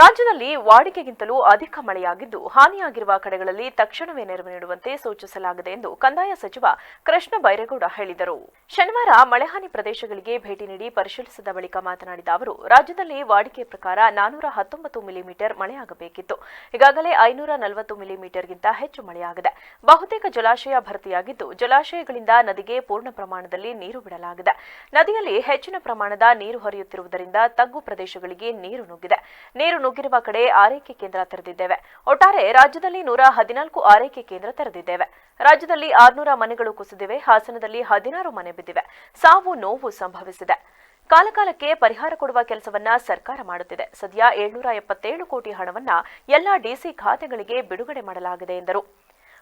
ರಾಜ್ಯದಲ್ಲಿ ವಾಡಿಕೆಗಿಂತಲೂ ಅಧಿಕ ಮಳೆಯಾಗಿದ್ದು, ಹಾನಿಯಾಗಿರುವ ಕಡೆಗಳಲ್ಲಿ ತಕ್ಷಣವೇ ನೆರವು ನೀಡುವಂತೆ ಸೂಚಿಸಲಾಗಿದೆ ಎಂದು ಕಂದಾಯ ಸಚಿವ ಕೃಷ್ಣ ಬೈರೇಗೌಡ ಹೇಳಿದರು. ಶನಿವಾರ ಮಳೆಹಾನಿ ಪ್ರದೇಶಗಳಿಗೆ ಭೇಟಿ ನೀಡಿ ಪರಿಶೀಲಿಸಿದ ಬಳಿಕ ಮಾತನಾಡಿದ ಅವರು, ರಾಜ್ಯದಲ್ಲಿ ವಾಡಿಕೆ ಪ್ರಕಾರ ನಾನೂರ ಹತ್ತೊಂಬತ್ತು ಮಿಲಿಮೀಟರ್ ಮಳೆಯಾಗಬೇಕಿತ್ತು. ಈಗಾಗಲೇ ಐನೂರ ನಲವತ್ತು ಮಿಲಿಮೀಟರ್ಗಿಂತ ಹೆಚ್ಚು ಮಳೆಯಾಗಿದೆ. ಬಹುತೇಕ ಜಲಾಶಯ ಭರ್ತಿಯಾಗಿದ್ದು, ಜಲಾಶಯಗಳಿಂದ ನದಿಗೆ ಪೂರ್ಣ ಪ್ರಮಾಣದಲ್ಲಿ ನೀರು ಬಿಡಲಾಗಿದೆ. ನದಿಯಲ್ಲಿ ಹೆಚ್ಚಿನ ಪ್ರಮಾಣದ ನೀರು ಹರಿಯುತ್ತಿರುವುದರಿಂದ ತಗ್ಗು ಪ್ರದೇಶಗಳಿಗೆ ನೀರು ನುಗ್ಗಿದೆ. ನೀರು ನುಗ್ಗಿರುವ ಕಡೆ ಆರೈಕೆ ಕೇಂದ್ರ ತೆರೆದಿದ್ದೇವೆ. ಒಟ್ಟಾರೆ ರಾಜ್ಯದಲ್ಲಿ ನೂರ ಹದಿನಾಲ್ಕು ಆರೈಕೆ ಕೇಂದ್ರ ತೆರೆದಿದ್ದೇವೆ. ರಾಜ್ಯದಲ್ಲಿ ಆರ್ನೂರ ಮನೆಗಳು ಕುಸಿದಿವೆ, ಹಾಸನದಲ್ಲಿ ಹದಿನಾರು ಮನೆ ಬಿದ್ದಿವೆ. ಸಾವು ನೋವು ಸಂಭವಿಸಿದೆ. ಕಾಲಕಾಲಕ್ಕೆ ಪರಿಹಾರ ಕೊಡುವ ಕೆಲಸವನ್ನ ಸರ್ಕಾರ ಮಾಡುತ್ತಿದೆ. ಸದ್ಯ ಏಳ್ನೂರ ಎಪ್ಪತ್ತೇಳು ಕೋಟಿ ಹಣವನ್ನ ಎಲ್ಲಾ ಡಿಸಿ ಖಾತೆಗಳಿಗೆ ಬಿಡುಗಡೆ ಮಾಡಲಾಗಿದೆ ಎಂದರು.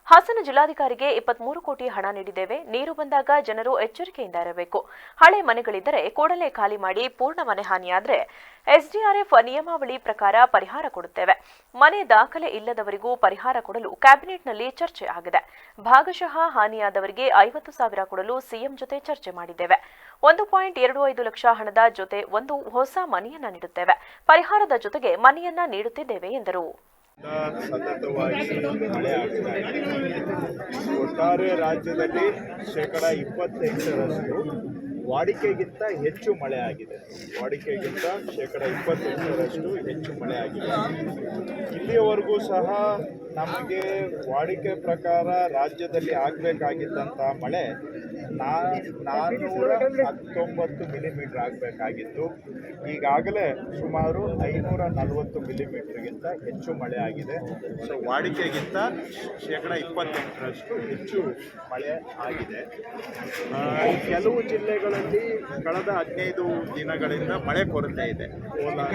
ಹಾಸನ ಜಿಲ್ಲಾಧಿಕಾರಿಗೆ ಇಪ್ಪತ್ಮೂರು ಕೋಟಿ ಹಣ ನೀಡಿದ್ದೇವೆ. ನೀರು ಬಂದಾಗ ಜನರು ಎಚ್ಚರಿಕೆಯಿಂದ ಇರಬೇಕು. ಹಳೆ ಮನೆಗಳಿದ್ದರೆ ಕೂಡಲೇ ಖಾಲಿ ಮಾಡಿ ಪೂರ್ಣ ಮನೆ ಹಾನಿಯಾದರೆ ಎಸ್ಡಿಆರ್ಎಫ್ ನಿಯಮಾವಳಿ ಪ್ರಕಾರ ಪರಿಹಾರ ಕೊಡುತ್ತೇವೆ. ಮನೆ ದಾಖಲೆ ಇಲ್ಲದವರಿಗೂ ಪರಿಹಾರ ಕೊಡಲು ಕ್ಯಾಬಿನೆಟ್ನಲ್ಲಿ ಚರ್ಚೆ ಆಗಿದೆ. ಭಾಗಶಃ ಹಾನಿಯಾದವರಿಗೆ ಐವತ್ತು ಸಾವಿರ ಕೊಡಲು ಸಿಎಂ ಜೊತೆ ಚರ್ಚೆ ಮಾಡಿದ್ದೇವೆ. ಒಂದು ಪಾಯಿಂಟ್ ಎರಡು ಐದು ಲಕ್ಷ ಹಣದ ಜೊತೆ ಒಂದು ಹೊಸ ಮನೆಯನ್ನ ನೀಡುತ್ತೇವೆ. ಪರಿಹಾರದ ಜೊತೆಗೆ ಮನೆಯನ್ನ ನೀಡುತ್ತಿದ್ದೇವೆ ಎಂದರು. ಸತತವಾಗಿ ಮಳೆ ಆಗ್ತಾ ಇದೆ. ಒಟ್ಟಾರೆ ರಾಜ್ಯದಲ್ಲಿ ಶೇಕಡ ಇಪ್ಪತ್ತೆಂಟರಷ್ಟು ವಾಡಿಕೆಗಿಂತ ಹೆಚ್ಚು ಮಳೆ ಆಗಿದೆ. ವಾಡಿಕೆಗಿಂತ ಶೇಕಡ ಇಪ್ಪತ್ತೆಂಟರಷ್ಟು ಹೆಚ್ಚು ಮಳೆ ಆಗಿದೆ. ಇಲ್ಲಿಯವರೆಗೂ ಸಹ ನಮಗೆ ವಾಡಿಕೆ ಪ್ರಕಾರ ರಾಜ್ಯದಲ್ಲಿ ಆಗಬೇಕಾಗಿದ್ದಂಥ ಮಳೆ ನಾನ್ನೂರ ಹತ್ತೊಂಬತ್ತು ಮಿಲಿಮೀಟರ್ ಆಗಬೇಕಾಗಿತ್ತು. ಈಗಾಗಲೇ ಸುಮಾರು ಐನೂರ ನಲವತ್ತು ಮಿಲಿಮೀಟ್ರ್ಗಿಂತ ಹೆಚ್ಚು ಮಳೆ ಆಗಿದೆ. ಸೊ ವಾಡಿಕೆಗಿಂತ ಶೇಕಡ ಇಪ್ಪತ್ತೆಂಟರಷ್ಟು ಹೆಚ್ಚು ಮಳೆ ಆಗಿದೆ. ಕೆಲವು ಜಿಲ್ಲೆಗಳಲ್ಲಿ ಕಳೆದ ಹದಿನೈದು ದಿನಗಳಿಂದ ಮಳೆ ಕೊರತೆ ಇದೆ. ಕೋಲಾರ,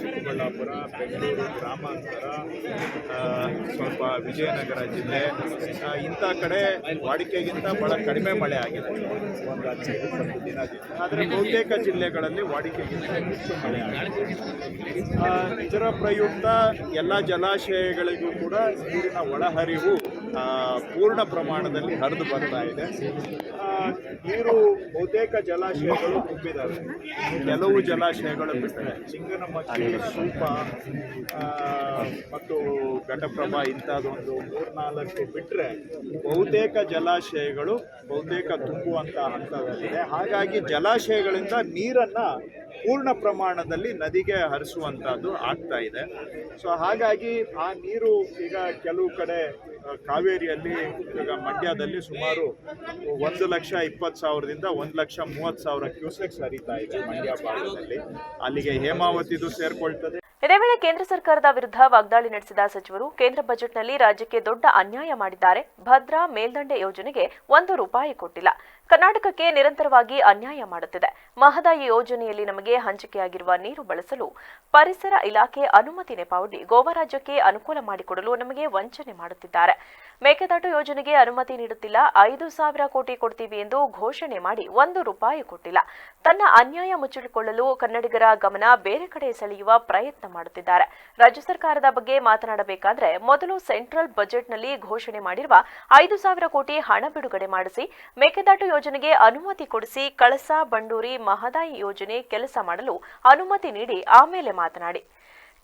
ಚಿಕ್ಕಬಳ್ಳಾಪುರ, ಬೆಂಗಳೂರು, ಗ್ರಾಮಾಂತರ ಸ್ವಲ್ಪ ವಿಜಯನಗರ ಜಿಲ್ಲೆ ಇಂಥ ಕಡೆ ವಾಡಿಕೆಗಿಂತ ಬಹಳ ಕಡಿಮೆ ಮಳೆ ಆಗಿದೆ. ಆದರೆ ಬಹುತೇಕ ಜಿಲ್ಲೆಗಳಲ್ಲಿ ವಾಡಿಕೆ ಮಳೆ ಇದರ ಪ್ರಯುಕ್ತ ಎಲ್ಲ ಜಲಾಶಯಗಳಿಗೂ ಕೂಡ ನೀರಿನ ಒಳಹರಿವು ಪೂರ್ಣ ಪ್ರಮಾಣದಲ್ಲಿ ಹರಿದು ಬರ್ತಾ ಇದೆ. ನೀರು ಬಹುತೇಕ ಜಲಾಶಯಗಳು ತುಂಬಿದ್ದಾವೆ ಕೆಲವು ಜಲಾಶಯಗಳು ಬಿಟ್ಟರೆ ಚಿಂಗನಮಕ್ಕಿ ಸೂಪ ಮತ್ತು ಘಟಪ್ರಭಾ ಇಂಥದ್ದೊಂದು ಮೂರ್ನಾಲ್ಕು ಬಿಟ್ಟರೆ ಬಹುತೇಕ ಜಲಾಶಯಗಳು ಬಹುತೇಕ ತುಂಬುವಂಥ ಹಂತದಲ್ಲಿದೆ. ಹಾಗಾಗಿ ಜಲಾಶಯಗಳಿಂದ ನೀರನ್ನು ಪೂರ್ಣ ಪ್ರಮಾಣದಲ್ಲಿ ನದಿಗೆ ಹರಿಸುವಂಥದ್ದು ಆಗ್ತಾ ಇದೆ. ಸೊ ಹಾಗಾಗಿ ಆ ನೀರು ಈಗ ಕೆಲವು ಕಡೆ ಕಾವೇರಿಯಲ್ಲಿ ಈಗ ಮಂಡ್ಯದಲ್ಲಿ ಸುಮಾರು ಒಂದು ಲಕ್ಷ ಇಪ್ಪತ್ತು ಸಾವಿರದಿಂದ ಒಂದು ಲಕ್ಷ ಮೂವತ್ತು ಸಾವಿರ ಕ್ಯೂಸೆಕ್ಸ್ ಹರಿತಾ ಇದೆ ಮಂಡ್ಯ ಭಾಗದಲ್ಲಿ. ಅಲ್ಲಿಗೆ ಹೇಮಾವತಿದು ಸೇರ್ಕೊಳ್ತದೆ. ಇದೇ ವೇಳೆ ಕೇಂದ್ರ ಸರ್ಕಾರದ ವಿರುದ್ಧ ವಾಗ್ದಾಳಿ ನಡೆಸಿದ ಸಚಿವರು ಕೇಂದ್ರ ಬಜೆಟ್ನಲ್ಲಿ ರಾಜ್ಯಕ್ಕೆ ದೊಡ್ಡ ಅನ್ಯಾಯ ಮಾಡಿದ್ದಾರೆ. ಭದ್ರಾ ಮೇಲ್ದಂಡೆ ಯೋಜನೆಗೆ ಒಂದು ರೂಪಾಯಿ ಕೊಟ್ಟಿಲ್ಲ. ಕರ್ನಾಟಕಕ್ಕೆ ನಿರಂತರವಾಗಿ ಅನ್ಯಾಯ ಮಾಡುತ್ತಿದೆ. ಮಹದಾಯಿ ಯೋಜನೆಯಲ್ಲಿ ನಮಗೆ ಹಂಚಿಕೆಯಾಗಿರುವ ನೀರು ಬಳಸಲು ಪರಿಸರ ಇಲಾಖೆ ಅನುಮತಿ ನೆಪಾವಡಿ ಗೋವಾ ರಾಜ್ಯಕ್ಕೆ ಅನುಕೂಲ ಮಾಡಿಕೊಡಲು ನಮಗೆ ವಂಚನೆ ಮಾಡುತ್ತಿದ್ದಾರೆ. ಮೇಕೆದಾಟು ಯೋಜನೆಗೆ ಅನುಮತಿ ನೀಡುತ್ತಿಲ್ಲ. ಐದು ಸಾವಿರ ಕೋಟಿ ಕೊಡ್ತೀವಿ ಎಂದು ಘೋಷಣೆ ಮಾಡಿ ಒಂದು ರೂಪಾಯಿ ಕೊಟ್ಟಿಲ್ಲ. ತನ್ನ ಅನ್ಯಾಯ ಮುಚ್ಚಿಟ್ಟುಕೊಳ್ಳಲು ಕನ್ನಡಿಗರ ಗಮನ ಬೇರೆ ಕಡೆ ಸೆಳೆಯುವ ಪ್ರಯತ್ನ ಮಾಡುತ್ತಿದ್ದಾರೆ. ರಾಜ್ಯ ಸರ್ಕಾರದ ಬಗ್ಗೆ ಮಾತನಾಡಬೇಕಾದ್ರೆ, ಮೊದಲು ಸೆಂಟ್ರಲ್ ಬಜೆಟ್ನಲ್ಲಿ ಘೋಷಣೆ ಮಾಡಿರುವ ಐದು ಸಾವಿರ ಕೋಟಿ ಹಣ ಬಿಡುಗಡೆ ಮಾಡಿಸಿ, ಮೇಕೆದಾಟು ಯೋಜನೆಗೆ ಅನುಮತಿ ಕೊಡಿಸಿ ಕಳಸಾ ಬಂಡೂರಿ ಮಹದಾಯಿ ಯೋಜನೆ ಕೆಲಸ ಮಾಡಲು ಅನುಮತಿ ನೀಡಿ ಆಮೇಲೆ ಮಾತನಾಡಿ.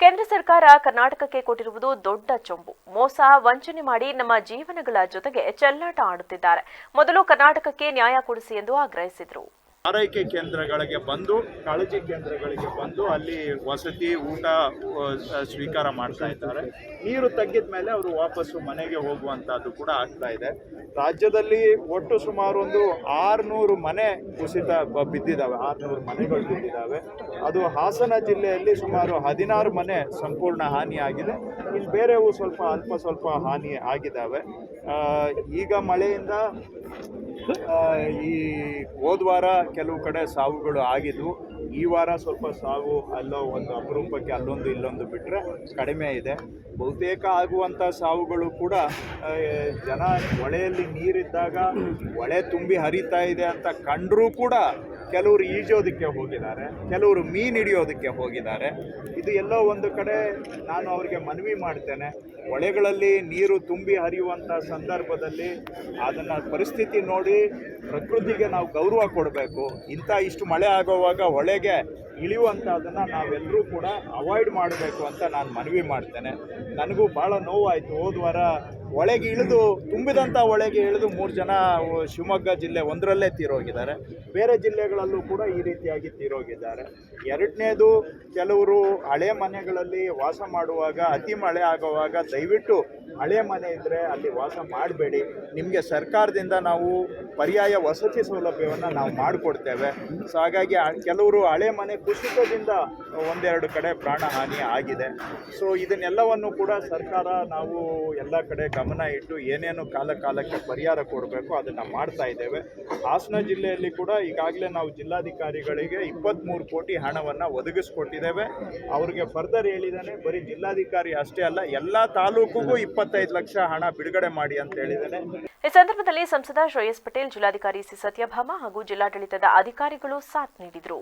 ಕೇಂದ್ರ ಸರ್ಕಾರ ಕರ್ನಾಟಕಕ್ಕೆ ಕೊಟ್ಟಿರುವುದು ದೊಡ್ಡ ಚೊಂಬು. ಮೋಸ, ವಂಚನೆ ಮಾಡಿ ನಮ್ಮ ಜೀವನಗಳ ಜೊತೆಗೆ ಚೆಲ್ಲಾಟ ಆಡುತ್ತಿದ್ದಾರೆ. ಮೊದಲು ಕರ್ನಾಟಕಕ್ಕೆ ನ್ಯಾಯ ಕೊಡಿಸಿ ಎಂದು ಆಗ್ರಹಿಸಿದರು. ಆರೈಕೆ ಕೇಂದ್ರಗಳಿಗೆ ಬಂದು, ಕಾಳಜಿ ಕೇಂದ್ರಗಳಿಗೆ ಬಂದು ಅಲ್ಲಿ ವಸತಿ, ಊಟ ಸ್ವೀಕಾರ ಮಾಡ್ತಾ ಇದ್ದಾರೆ. ನೀರು ತಗ್ಗಿದ ಮೇಲೆ ಅವರು ವಾಪಸ್ಸು ಮನೆಗೆ ಹೋಗುವಂಥದ್ದು ಕೂಡ ಆಗ್ತಾ ಇದೆ. ರಾಜ್ಯದಲ್ಲಿ ಒಟ್ಟು ಸುಮಾರು ಒಂದು ಆರುನೂರು ಮನೆ ಕುಸಿತ ಬಿದ್ದಿದ್ದಾವೆ. ಆರುನೂರು ಮನೆಗಳು ಬಿದ್ದಿದ್ದಾವೆ. ಅದು ಹಾಸನ ಜಿಲ್ಲೆಯಲ್ಲಿ ಸುಮಾರು ಹದಿನಾರು ಮನೆ ಸಂಪೂರ್ಣ ಹಾನಿಯಾಗಿದೆ. ಇಲ್ಲಿ ಬೇರೆವು ಸ್ವಲ್ಪ ಅಲ್ಪ ಸ್ವಲ್ಪ ಹಾನಿ ಆಗಿದ್ದಾವೆ. ಈಗ ಮಳೆಯಿಂದ ಈ ಹೋದ ವಾರ ಕೆಲವು ಕಡೆ ಸಾವುಗಳು ಆಗಿದ್ವು. ಈ ವಾರ ಸ್ವಲ್ಪ ಸಾವು ಅಲ್ಲೋ ಒಂದು ಅಪರೂಪಕ್ಕೆ ಅಲ್ಲೊಂದು ಇಲ್ಲೊಂದು ಬಿಟ್ಟರೆ ಕಡಿಮೆ ಇದೆ. ಬಹುತೇಕ ಆಗುವಂಥ ಸಾವುಗಳು ಕೂಡ ಜನ ಹೊಳೆಯಲ್ಲಿ ನೀರಿದ್ದಾಗ ಹೊಳೆ ತುಂಬಿ ಹರಿತಾ ಇದೆ ಅಂತ ಕಂಡರೂ ಕೂಡ ಕೆಲವರು ಈಜೋದಕ್ಕೆ ಹೋಗಿದ್ದಾರೆ, ಕೆಲವರು ಮೀನು ಹಿಡಿಯೋದಕ್ಕೆ ಹೋಗಿದ್ದಾರೆ. ಇದು ಎಲ್ಲೋ ಒಂದು ಕಡೆ ನಾನು ಅವರಿಗೆ ಮನವಿ ಮಾಡ್ತೇನೆ. ಹೊಳೆಗಳಲ್ಲಿ ನೀರು ತುಂಬಿ ಹರಿಯುವಂಥ ಸಂದರ್ಭದಲ್ಲಿ ಅದನ್ನು ಪರಿಸ್ಥಿತಿ ನೋಡಿ ಪ್ರಕೃತಿಗೆ ನಾವು ಗೌರವ ಕೊಡಬೇಕು. ಇಂಥ ಇಷ್ಟು ಮಳೆ ಆಗೋವಾಗ ಹೊಳೆಗೆ ಇಳಿಯುವಂಥದ್ದನ್ನು ನಾವೆಲ್ಲರೂ ಕೂಡ ಅವಾಯ್ಡ್ ಮಾಡಬೇಕು ಅಂತ ನಾನು ಮನವಿ ಮಾಡ್ತೇನೆ. ನನಗೂ ಭಾಳ ನೋವಾಯಿತು. ಹೋದ ವಾರ ಒಳಗೆ ಇಳಿದು, ತುಂಬಿದಂಥ ಒಳಗೆ ಇಳಿದು ಮೂರು ಜನ ಶಿವಮೊಗ್ಗ ಜಿಲ್ಲೆ ಒಂದರಲ್ಲೇ ತೀರೋಗಿದ್ದಾರೆ. ಬೇರೆ ಜಿಲ್ಲೆಗಳಲ್ಲೂ ಕೂಡ ಈ ರೀತಿಯಾಗಿ ತೀರೋಗಿದ್ದಾರೆ. ಎರಡನೇದು ಕೆಲವರು ಹಳೆ ಮನೆಗಳಲ್ಲಿ ವಾಸ ಮಾಡುವಾಗ, ಅತಿ ಮಳೆ ಆಗುವಾಗ ದಯವಿಟ್ಟು ಹಳೆ ಮನೆ ಇದ್ದರೆ ಅಲ್ಲಿ ವಾಸ ಮಾಡಬೇಡಿ. ನಿಮಗೆ ಸರ್ಕಾರದಿಂದ ನಾವು ಪರ್ಯಾಯ ವಸತಿ ಸೌಲಭ್ಯವನ್ನು ನಾವು ಮಾಡಿಕೊಡ್ತೇವೆ. ಸೊ ಹಾಗಾಗಿ ಕೆಲವರು ಹಳೆ ಮನೆ ಕುಸಿತದಿಂದ ಒಂದೆರಡು ಕಡೆ ಪ್ರಾಣಹಾನಿ ಆಗಿದೆ. ಸೊ ಇದನ್ನೆಲ್ಲವನ್ನು ಕೂಡ ಸರ್ಕಾರ ನಾವು ಎಲ್ಲ ಕಡೆ ಗಮನ ಇಟ್ಟು ಏನೇನು ಕಾಲ ಕಾಲಕ್ಕೆ ಪರಿಹಾರ ಕೊಡಬೇಕು ಅದನ್ನು ಮಾಡ್ತಾ ಇದ್ದೇವೆ. ಹಾಸನ ಜಿಲ್ಲೆಯಲ್ಲಿ ಕೂಡ ಈಗಾಗಲೇ ನಾವು ಜಿಲ್ಲಾಧಿಕಾರಿಗಳಿಗೆ ಇಪ್ಪತ್ತ್ಮೂರು ಕೋಟಿ ಹಣವನ್ನು ಒದಗಿಸ್ಕೊಟ್ಟಿದ್ದೇವೆ. ಅವ್ರಿಗೆ ಫರ್ದರ್ ಹೇಳಿದಾನೆ ಬರೀ ಜಿಲ್ಲಾಧಿಕಾರಿ ಅಷ್ಟೇ ಅಲ್ಲ, ಎಲ್ಲ ತಾಲೂಕಿಗೂ ಇಪ್ಪತ್ತೈದು ಲಕ್ಷ ಹಣ ಬಿಡುಗಡೆ ಮಾಡಿ ಅಂತ ಹೇಳಿದ್ದಾರೆ ಈ ಸಂದರ್ಭದಲ್ಲಿ ಸಂಸದ ಶ್ರೇಯಸ್ ಪಟೇಲ್, ಜಿಲ್ಲಾಧಿಕಾರಿ ಸಿ. ಸತ್ಯಭಾಮ ಹಾಗೂ ಜಿಲ್ಲಾಡಳಿತದ ಅಧಿಕಾರಿಗಳು ಸಾಥ್ ನೀಡಿದರು.